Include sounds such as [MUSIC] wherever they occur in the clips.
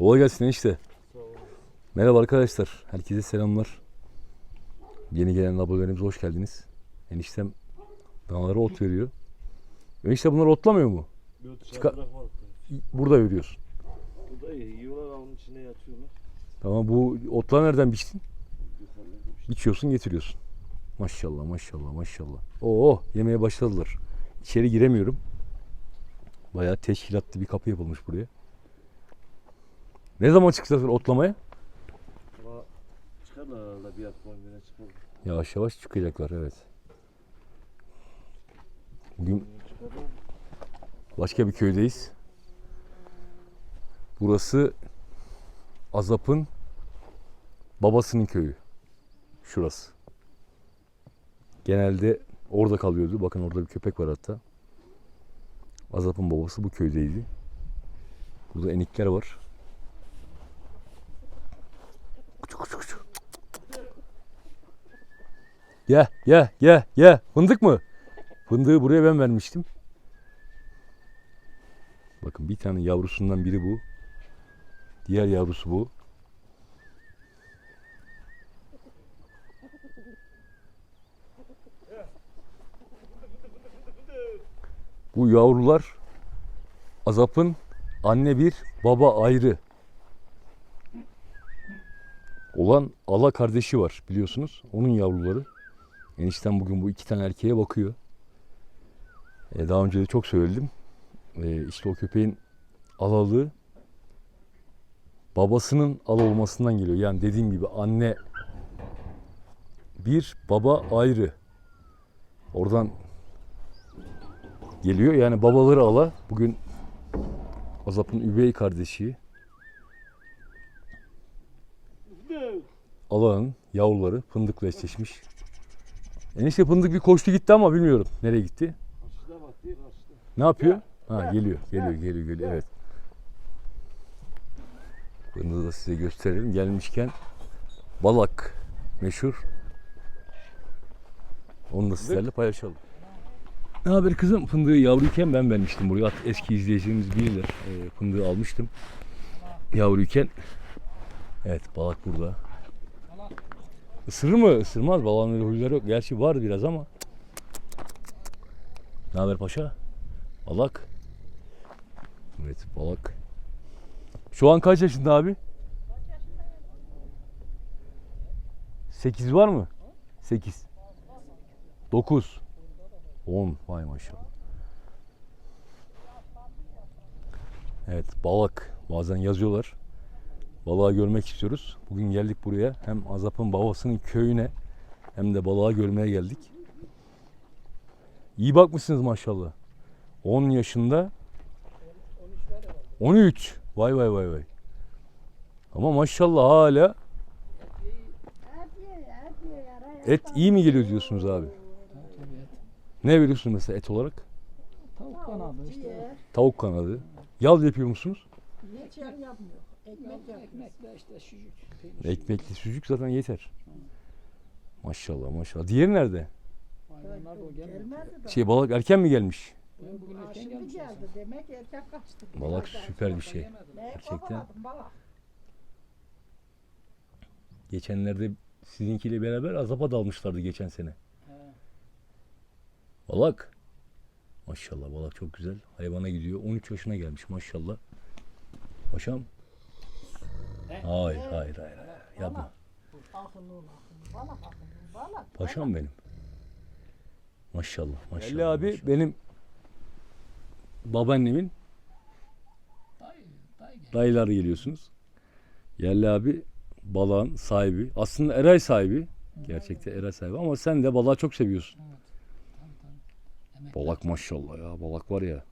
Kolay gelsin enişte. Merhaba arkadaşlar. Herkese selamlar. Yeni gelen abonelerimize hoş geldiniz. Eniştem danalara ot veriyor. Enişte bunları otlamıyor mu? Çıkar-. Burada veriyorsun. Bu da iyi. Yiyorlar avın içine yatıyorlar. Tamam bu otları nereden biçtin? Biçiyorsun getiriyorsun. Maşallah maşallah maşallah. Oo yemeye başladılar. İçeri giremiyorum. Bayağı teşkilatlı bir kapı yapılmış buraya. Ne zaman çıkacağız otlamaya? Ama çıkarlar herhalde bir hafta on güne çıkarlar. Yavaş yavaş çıkacaklar evet. Bugün başka bir köydeyiz. Burası Azap'ın babasının köyü. Şurası. Genelde orada kalıyordu. Bakın orada bir köpek var hatta. Azap'ın babası bu köydeydi. Burada enikler var. Ye ye ye ye. Fındık mı? Fındığı buraya ben vermiştim. Bakın bir tane yavrusundan biri bu. Diğer yavrusu bu. Bu yavrular Azap'ın anne bir baba ayrı olan ala kardeşi var biliyorsunuz. Onun yavruları. Enişten bugün bu iki tane erkeğe bakıyor. E, daha önce de çok söyledim. E, işte o köpeğin alalığı babasının al olmasından geliyor. Yani dediğim gibi anne bir, baba ayrı. Oradan geliyor. Yani babaları ala. Bugün Azap'ın üvey kardeşi. Ala'nın yavruları fındıkla eşleşmiş. Enişte fındık bir koştu gitti ama bilmiyorum nereye gitti. Karşıda bak değil karşıda. Ne yapıyor? Ha geliyor, geliyor, geliyor, geliyor. Evet. Bunu da size gösterelim. Gelmişken balak meşhur. Onu da sizlerle paylaşalım. Ne haber kızım? Fındığı yavruyken ben vermiştim buraya. Hat- Eski izleyicilerimiz bilirler. Ee, fındığı almıştım. Yavruyken. Evet balak burada. Isırır mı? Isırmaz. Balağın öyle huyları yok. Gerçi var biraz ama. Ne haber paşa? Balak. Evet balak. Şu an kaç yaşında abi? 8 var mı? 8. 9. 10. Vay maşallah. Evet balık. Bazen yazıyorlar. Balığa görmek istiyoruz. Bugün geldik buraya. Hem Azap'ın babasının köyüne hem de balığa görmeye geldik. İyi bakmışsınız maşallah. 10 yaşında 13. Vay vay vay vay. Ama maşallah hala et iyi mi geliyor diyorsunuz abi? Ne veriyorsun mesela et olarak? Tavuk kanadı işte. Tavuk kanadı. Yal yapıyor musunuz? Hiç yer yapmıyor. Ekmek. Ekmekle işte sucuk. peynir. Ekmekli sucuk zaten yeter. Maşallah maşallah. Diğeri nerede? Hayvanlar da o gelmedi. Gelmedi de. Şey balık erken mi gelmiş? Ben bugün Aa, erken şimdi gelmiş. geldi. Demek erkek kaçtı. Balık süper bir şey. Ne Gerçekten. kovaladım balık. Geçenlerde sizinkiyle beraber azapa dalmışlardı geçen sene. He. Balak. Maşallah balak çok güzel. Hayvana gidiyor. 13 yaşına gelmiş maşallah. Paşam. Hayır hayır hayır. hayır. Yapma. Paşam benim. Maşallah maşallah. Belli abi benim babaannemin dayıları geliyorsunuz. Yerli abi balağın sahibi. Aslında Eray sahibi. Gerçekte Eray sahibi ama sen de balığı çok seviyorsun. Evet. Tabii tabii. Emekli. Balak maşallah ya. Balak var ya.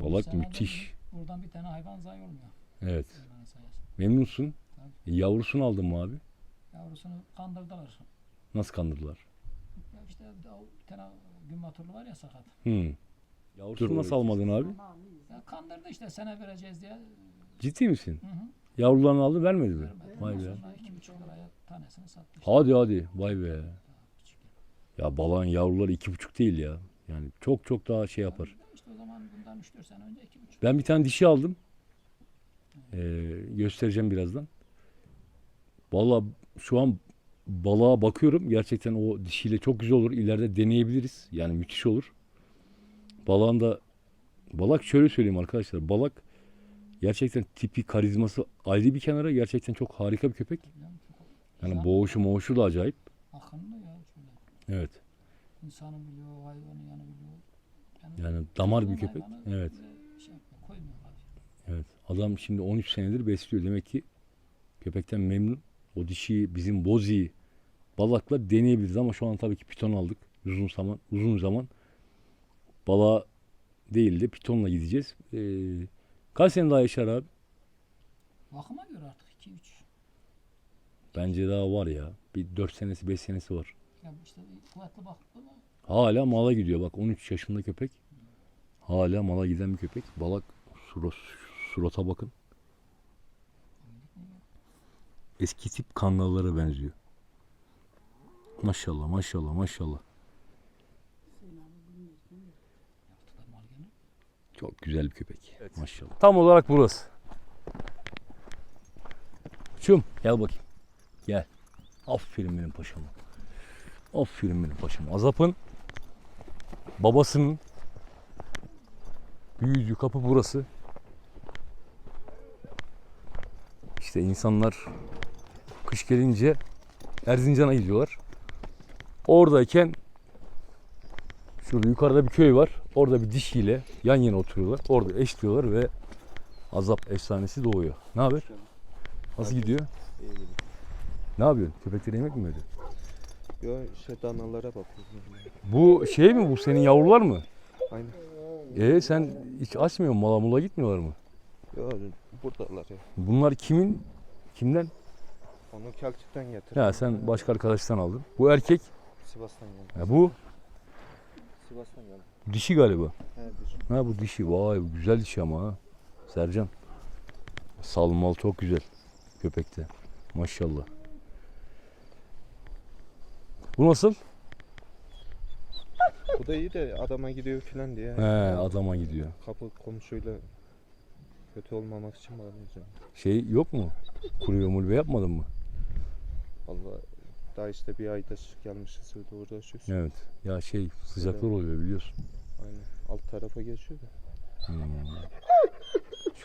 Senede müthiş. Buradan bir tane hayvan zayi olmuyor. Evet. Memnunsun. Tabii. E, yavrusunu aldın mı abi? Yavrusunu kandırdılar. Nasıl kandırdılar? Ya işte o bir tane gün motorlu var ya sakat. Hmm. Yavrusunu nasıl almadın abi? Ya kandırdı işte sene vereceğiz diye. Ciddi misin? Hı hı. Yavrularını aldı vermedi mi? Vermedi. Vay be. İki buçuk liraya tanesini sattı. işte. Hadi hadi. Vay be. Ya balağın yavruları iki buçuk değil ya. Yani çok çok daha şey yapar. İşte o zaman bundan 3-4 sene önce iki buçuk. Ben bir tane dişi aldım. Ee, göstereceğim birazdan. Vallahi şu an balığa bakıyorum. Gerçekten o dişiyle çok güzel olur. İleride deneyebiliriz. Yani müthiş olur. Balağın da balak şöyle söyleyeyim arkadaşlar. Balak gerçekten tipi, karizması ayrı bir kenara. Gerçekten çok harika bir köpek. Yani boğuşu moğuşu da acayip. Akıllı ya şöyle. Evet. İnsanı biliyor, hayvanı yanı biliyor. Yani damar bir köpek. Evet. böyle Şey yapıyor, koymuyorlar. Evet. Adam şimdi 13 senedir besliyor. Demek ki köpekten memnun. O dişi bizim boziyi balakla deneyebiliriz ama şu an tabii ki piton aldık. Uzun zaman uzun zaman balığa değil de pitonla gideceğiz. Ee, kaç sene daha yaşar abi? Bakıma göre artık 2-3. Bence daha var ya. Bir 4 senesi 5 senesi var. Ya işte kuvvetli baktı mı Hala mala gidiyor. Bak 13 yaşında köpek. Hala mala giden bir köpek. Balak surata bakın. Eski tip kangallara benziyor. Maşallah maşallah maşallah. Çok güzel bir köpek. Maşallah. Tam olarak burası. Çum gel bakayım. Gel. Aferin benim paşama. Aferin benim paşama. Azap'ın babasının büyüdüğü kapı burası. İşte insanlar kış gelince Erzincan'a gidiyorlar. Oradayken Şurada yukarıda bir köy var. Orada bir dişiyle yan yana oturuyorlar. Orada eşliyorlar ve azap efsanesi doğuyor. Ne haber? Nasıl gidiyor? İyi. Ne yapıyorsun? Köpeklere yemek mi veriyorsun? Yo işte danalara bakıyorum. Bu şey mi bu senin yavrular mı? Aynen. E sen hiç açmıyorsun mala mula gitmiyorlar mı? Buradalar ya. Bunlar kimin? Kimden? Onu Kelkit'ten getirdim. Ya sen başka arkadaştan aldın. Bu erkek. Sivas'tan geldi. Ya bu Sivas'tan geldi. dişi galiba. He bir. Ha bu dişi. Vay bu güzel dişi ama ha. Sercan. Salmal çok güzel köpekte. Maşallah. Bu nasıl? Bu da iyi de adama gidiyor filan diye. He adama gidiyor. Kapı komşuyla kötü olmamak için bağlayacağım. Şey yok mu? Kuru mulve yapmadın mı? Valla daha işte bir ayda gelmişiz öyle uğraşıyoruz. Evet. Ya şey sıcaklar oluyor biliyorsun. Aynen. Alt tarafa geçiyor da. Hmm.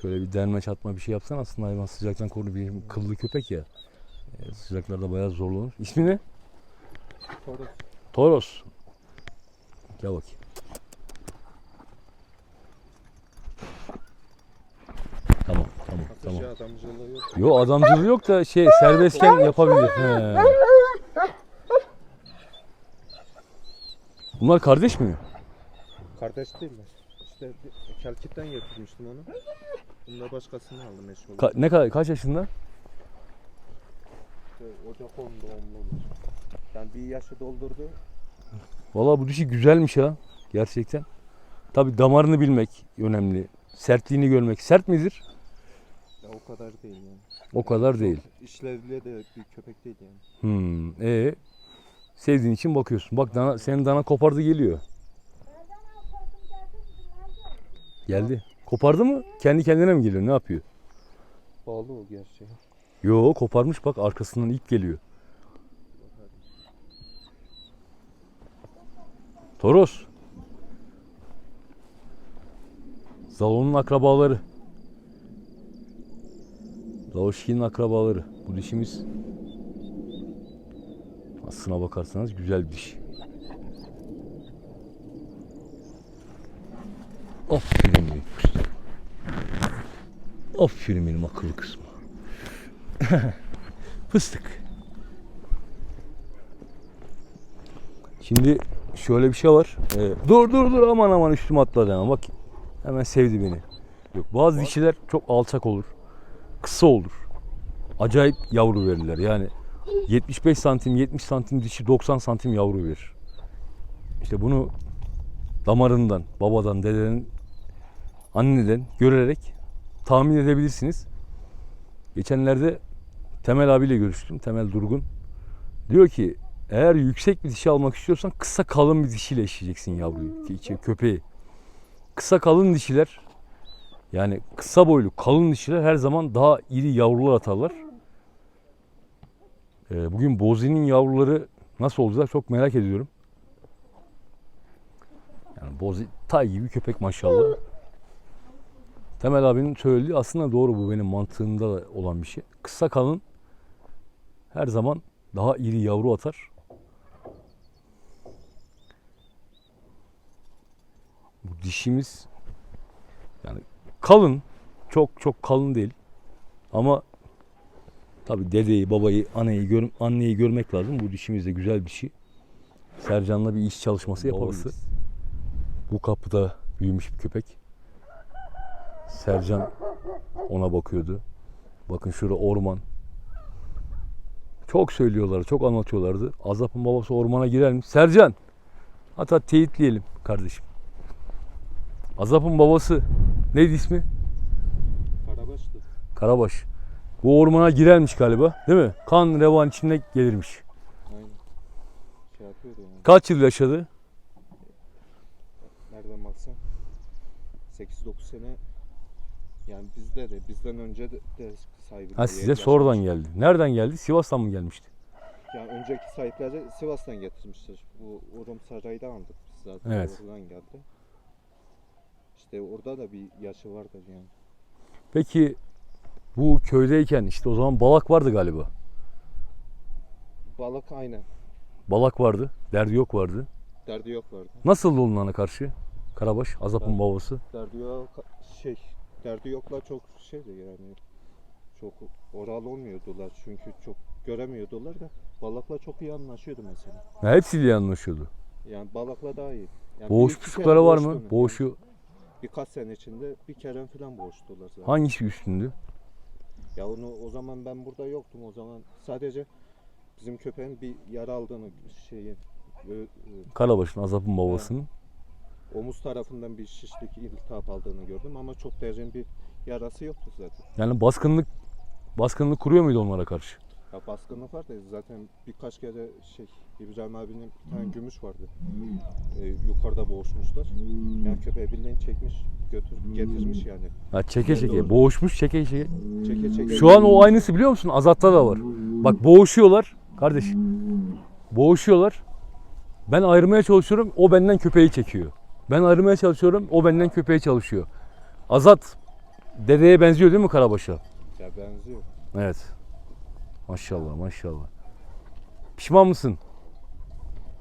Şöyle bir derme çatma bir şey yapsan aslında hayvan sıcaktan korunur. Bir kıllı köpek ya. E, sıcaklarda bayağı zorlanır. İsmi ne? Toros. Toros. Gel bakayım. Tamam, adamcılığı yok. Yo adamcılığı yok da şey serbestken yapabilir. He. Bunlar kardeş mi? Kardeş değiller. İşte Kelkit'ten getirmiştim onu. Bunu da başkasını aldım eş oldu. Ka- ne kadar kaç yaşında? İşte Ocak 10 doğumludur. Yani bir yaşı doldurdu. Vallahi bu dişi güzelmiş ha. Gerçekten. Tabi damarını bilmek önemli. Sertliğini görmek. Sert midir? Ya o kadar değil yani. O kadar değil. İşlevli de bir köpek değil yani. Hmm. E sevdiğin için bakıyorsun. Bak dana, senin dana kopardı geliyor. Geldi. Kopardı mı? Kendi kendine mi geliyor? Ne yapıyor? Bağlı o gerçi. Yo koparmış bak arkasından ip geliyor. Toros. Zalon'un akrabaları. Zavoşki'nin akrabaları. Bu dişimiz aslına bakarsanız güzel bir diş. Aferin benim kızım. Aferin benim akıllı kızım. [LAUGHS] Fıstık. Şimdi şöyle bir şey var. Ee, dur dur dur aman aman üstüme atladı hemen. Bak hemen sevdi beni. Yok bazı dişiler çok alçak olur. Kısa olur. Acayip yavru verirler. Yani 75 santim 70 santim dişi 90 santim yavru verir. İşte bunu damarından, babadan, dededen, anneden görerek tahmin edebilirsiniz. Geçenlerde Temel abiyle görüştüm. Temel Durgun. Diyor ki eğer yüksek bir dişi almak istiyorsan kısa kalın bir dişiyle eşleyeceksin yavruyu, köpeği. Kısa kalın dişiler Yani kısa boylu kalın dişiler her zaman daha iri yavrular atarlar. Ee, bugün Bozi'nin yavruları nasıl olacak çok merak ediyorum. Yani Bozi tay gibi köpek maşallah. Temel abinin söylediği aslında doğru bu benim mantığımda da olan bir şey. Kısa kalın her zaman daha iri yavru atar. Bu dişimiz yani kalın, çok çok kalın değil. Ama tabi dedeyi, babayı, anneyi, gör, anneyi görmek lazım. Bu dişimiz de güzel bir şey. Sercan'la bir iş çalışması yaparız. Bu kapıda büyümüş bir köpek. Sercan ona bakıyordu. Bakın şurada orman. Çok söylüyorlar, çok anlatıyorlardı. Azap'ın babası ormana girer mi? Sercan! Hatta teyitleyelim kardeşim. Azap'ın babası neydi ismi? Karabaş'tı. Karabaş. Bu ormana girermiş galiba değil mi? Kan revan içinde gelirmiş. Aynen. Şey yapıyordu yani. Kaç yıl yaşadı? Nereden baksan 8-9 sene yani bizde de bizden önce de, de sahibi. Ha size sonradan geldi. Nereden geldi? Sivas'tan mı gelmişti? Yani önceki sahipleri Sivas'tan getirmiştir. Bu Urum Saray'da aldık biz zaten. Evet. Oradan geldi. İşte orada da bir yaşı vardır yani. Peki bu köydeyken işte o zaman balak vardı galiba. Balık aynen. Balak vardı. Derdi yok vardı. Derdi yok vardı. Nasıldı onlara karşı? Karabaş, Azap'ın babası. Derdi yok şey derdi yoklar çok şeydi yani. Çok oral olmuyordular çünkü çok göremiyordular da balıkla çok iyi anlaşıyordu mesela. Ya hepsiyle anlaşıyordu. Yani balıkla daha iyi. Yani bir iki Boğuşmuşlukları kere var mı? boğuştu. Boğuşu Birkaç sene içinde bir kere falan boğuştular zaten. hangisi üstündü? Ya onu o zaman ben burada yoktum o zaman sadece bizim köpeğin bir yara aldığını şeyi ö- ö- Karabaş'ın, Azap'ın babasının. omuz tarafından bir şişlik iltihap aldığını gördüm ama çok derin bir yarası yoktu zaten. Yani baskınlık baskınlık kuruyor muydu onlara karşı? Ya baskınlık var da zaten birkaç kere şey İbrahim abinin bir tane gümüş vardı. Ee, yukarıda boğuşmuşlar. Yani köpeği bildiğin çekmiş götür getirmiş yani. Ya çeke çeke, Doğru. boğuşmuş çeke çeke. Çeke çeke. Şu an o aynısı biliyor musun? Azat'ta da var. Bak boğuşuyorlar kardeş. Boğuşuyorlar. Ben ayırmaya çalışıyorum. O benden köpeği çekiyor. Ben ayırmaya çalışıyorum. O benden köpeği çalışıyor. Azat dedeye benziyor değil mi Karabaş'a? Ya benziyor. Evet. Maşallah maşallah. Pişman mısın?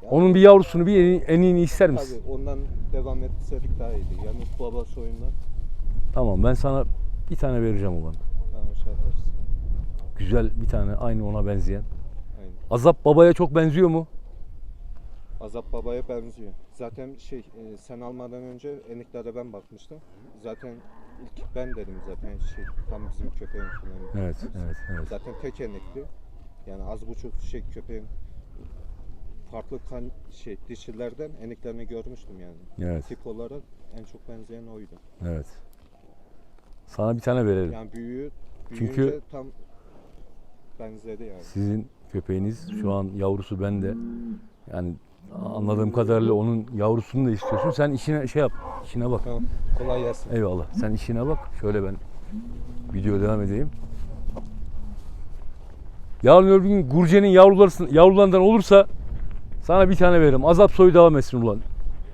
Ya Onun bir yavrusunu bir en, en iyini ister misin? Tabii ondan devam etseydik daha iyiydi. Yani baba soyundan Tamam ben sana bir tane vereceğim olan. tamam. Güzel bir tane aynı ona benzeyen. Aynen. Azap babaya çok benziyor mu? Azap babaya benziyor. Zaten şey e, sen almadan önce eniklere ben bakmıştım. Zaten ilk ben dedim zaten şey tam bizim köpeğin falan. Evet, evet, evet. Zaten tek enikli. Yani az buçuk şey köpeğin farklı kan şey dişilerden eniklerini görmüştüm yani. Evet, Tip olarak en çok benzeyen oydu. evet. Sana bir tane verelim. Yani büyüğü Çünkü- tam benzedi yani. Sizin köpeğiniz şu an yavrusu bende. Yani anladığım kadarıyla onun yavrusunu da istiyorsun. Sen işine şey yap, işine bak. Tamam. Kolay gelsin. Eyvallah. Sen işine bak. Şöyle ben video devam edeyim. Yarın öbür gün Gurce'nin yavruları, yavrularından olursa sana bir tane veririm. Azap soyu devam etsin ulan.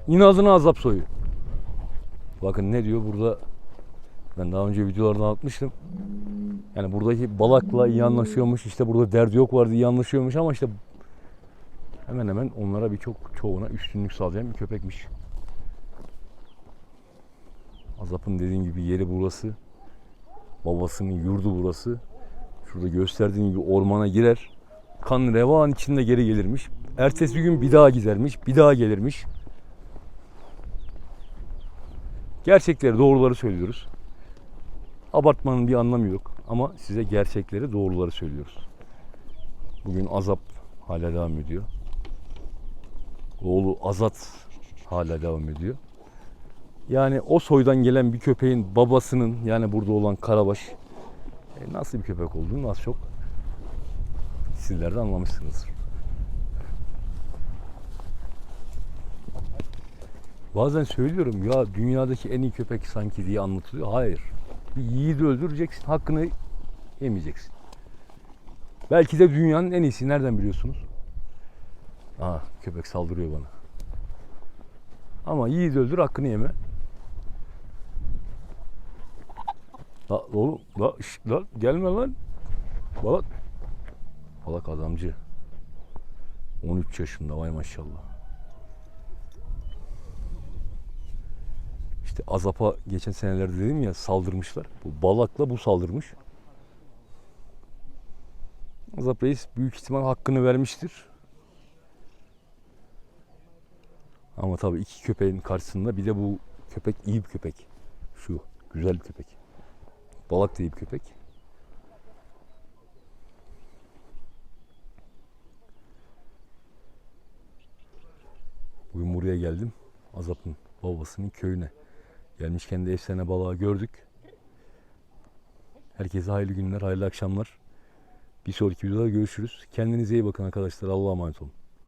İnadına azap soyu. Bakın ne diyor burada. Ben daha önce videolarda anlatmıştım. Yani buradaki balakla iyi anlaşıyormuş. İşte burada derdi yok vardı iyi anlaşıyormuş ama işte hemen hemen onlara birçok çoğuna üstünlük sağlayan bir köpekmiş. Azap'ın dediğim gibi yeri burası. Babasının yurdu burası. Şurada gösterdiğim gibi ormana girer. Kan revan içinde geri gelirmiş. Ertesi gün bir daha gidermiş. Bir daha gelirmiş. Gerçekleri, doğruları söylüyoruz. Abartmanın bir anlamı yok. Ama size gerçekleri, doğruları söylüyoruz. Bugün Azap hala devam ediyor. Oğlu Azat hala devam ediyor. Yani o soydan gelen bir köpeğin babasının yani burada olan Karabaş e, nasıl bir köpek olduğunu az çok sizler de anlamışsınızdır. Bazen söylüyorum ya dünyadaki en iyi köpek sanki diye anlatılıyor. Hayır. Bir yiğidi öldüreceksin, hakkını yemeyeceksin. Belki de dünyanın en iyisi. Nereden biliyorsunuz? Aa, köpek saldırıyor bana. Ama yiğidi öldür, hakkını yeme. La oğlum, la, şşt, la gelme lan. Balak. Balak adamcı. 13 yaşında vay maşallah. İşte Azap'a geçen senelerde dedim ya saldırmışlar. Bu balakla bu saldırmış. Azap Reis büyük ihtimal hakkını vermiştir. Ama tabii iki köpeğin karşısında bir de bu köpek iyi bir köpek. Şu güzel bir köpek. Balak da iyi bir köpek. Bugün buraya geldim. Azap'ın babasının köyüne. Gelmişken de efsane balığı gördük. Herkese hayırlı günler, hayırlı akşamlar. Bir sonraki videoda görüşürüz. Kendinize iyi bakın arkadaşlar. Allah'a emanet olun.